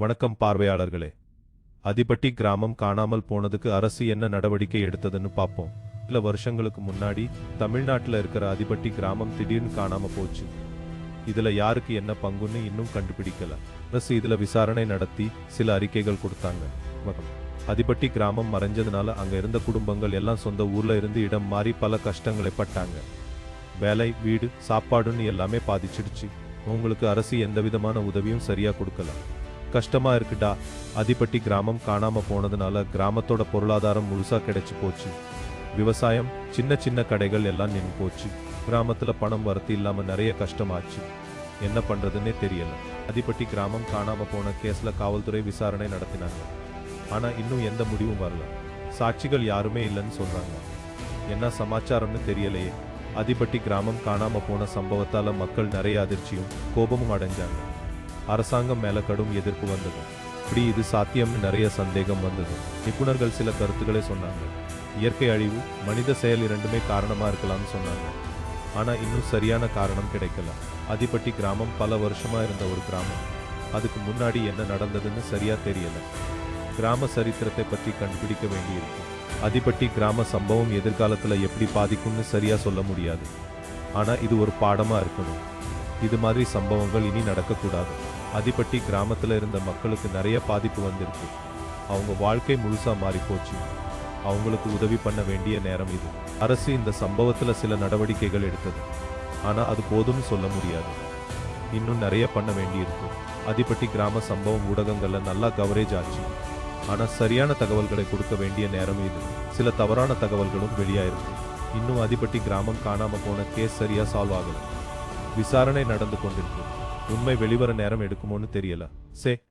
வணக்கம் பார்வையாளர்களே. அதிபட்டி கிராமம் காணாமல் போனதுக்கு அரசு என்ன நடவடிக்கை எடுத்ததுன்னு பார்ப்போம் சில வருஷங்களுக்கு முன்னாடி தமிழ்நாட்டில் இருக்கிற அதிபட்டி கிராமம் திடீர்னு காணாம போச்சு. இதுல யாருக்கு என்ன பங்குன்னு இன்னும் கண்டுபிடிக்கல. அரசு இதுல விசாரணை நடத்தி சில அறிக்கைகள் கொடுத்தாங்க. அதிபட்டி கிராமம் மறைஞ்சதுனால அங்க இருந்த குடும்பங்கள் எல்லாம் சொந்த ஊர்ல இருந்து இடம் மாறி பல கஷ்டங்களை பட்டாங்க. வேலை வீடு சாப்பாடுன்னு எல்லாமே பாதிச்சிடுச்சு. உங்களுக்கு அரசு எந்த விதமான உதவியும் சரியா கொடுக்கல. கஷ்டமா இருக்குடா. அதிபட்டி கிராமம் காணாம போனதுனால கிராமத்தோட பொருளாதாரம் முழுசா கிடைச்சு போச்சு. விவசாயம் சின்ன சின்ன கடைகள் எல்லாம் நின்று போச்சு. கிராமத்துல பணம் வரத்து இல்லாம நிறைய கஷ்டமாச்சு. என்ன பண்றதுன்னே தெரியல. அதிபட்டி கிராமம் காணாம போன கேஸ்ல காவல்துறை விசாரணை நடத்தினாங்க. ஆனா இன்னும் எந்த முடிவும் வரல. சாட்சிகள் யாருமே இல்லைன்னு சொல்றாங்க. என்ன சமாச்சாரம்னு தெரியலையே. அதிபட்டி கிராமம் காணாம போன சம்பவத்தால மக்கள் நிறைய அதிர்ச்சியும் கோபமும் அடைஞ்சாங்க. அரசாங்கம் மேல கடும் எதிர்ப்பு வந்தது. இப்படி இது சாத்தியம் நிறைய சந்தேகம் வந்தது. நிபுணர்கள் சில கருத்துக்களை சொன்னாங்க. இயற்கை அழிவு மனித செயல் இரண்டுமே காரணமா இருக்கலாம்னு சொன்னாங்க. ஆனா இன்னும் சரியான காரணம் கிடைக்கல. அதிபட்டி கிராமம் பல வருஷமா இருந்த ஒரு கிராமம். அதுக்கு முன்னாடி என்ன நடந்ததுன்னு சரியா தெரியல. கிராம சரித்திரத்தை பற்றி கண்டுபிடிக்க வேண்டியிருக்கும் அதிபட்டி கிராம சம்பவம் எதிர்காலத்துல எப்படி பாதிக்கும்னு சரியா சொல்ல முடியாது. ஆனா இது ஒரு பாடமா இருக்கணும். இது மாதிரி சம்பவங்கள் இனி நடக்கக்கூடாது. அதிபட்டி கிராமத்துல இருந்த மக்களுக்கு நிறைய பாதிப்பு வந்திருக்கு. அவங்க வாழ்க்கை முழுசா மாறிப்போச்சு. அவங்களுக்கு உதவி பண்ண வேண்டிய நேரம் இது. அரசு இந்த சம்பவத்துல சில நடவடிக்கைகள் எடுத்தது. ஆனா அது போதும்னு சொல்ல முடியாது. இன்னும் நிறைய பண்ண வேண்டியிருக்கு. அதிபட்டி கிராம சம்பவம் ஊடகங்கள்ல நல்லா கவரேஜ் ஆச்சு. ஆனா சரியான தகவல்களை கொடுக்க வேண்டிய நேரம் இது. சில தவறான தகவல்களும் வெளியாயிருக்கு. இன்னும் அதிபட்டி கிராமம் காணாமல் போன கேஸ் சரியா சால்வ் ஆகலை. விசாரணை நடந்து கொண்டிருக்கு உண்மை வெளிவர நேரம் எடுக்குமோன்னு தெரியல. சே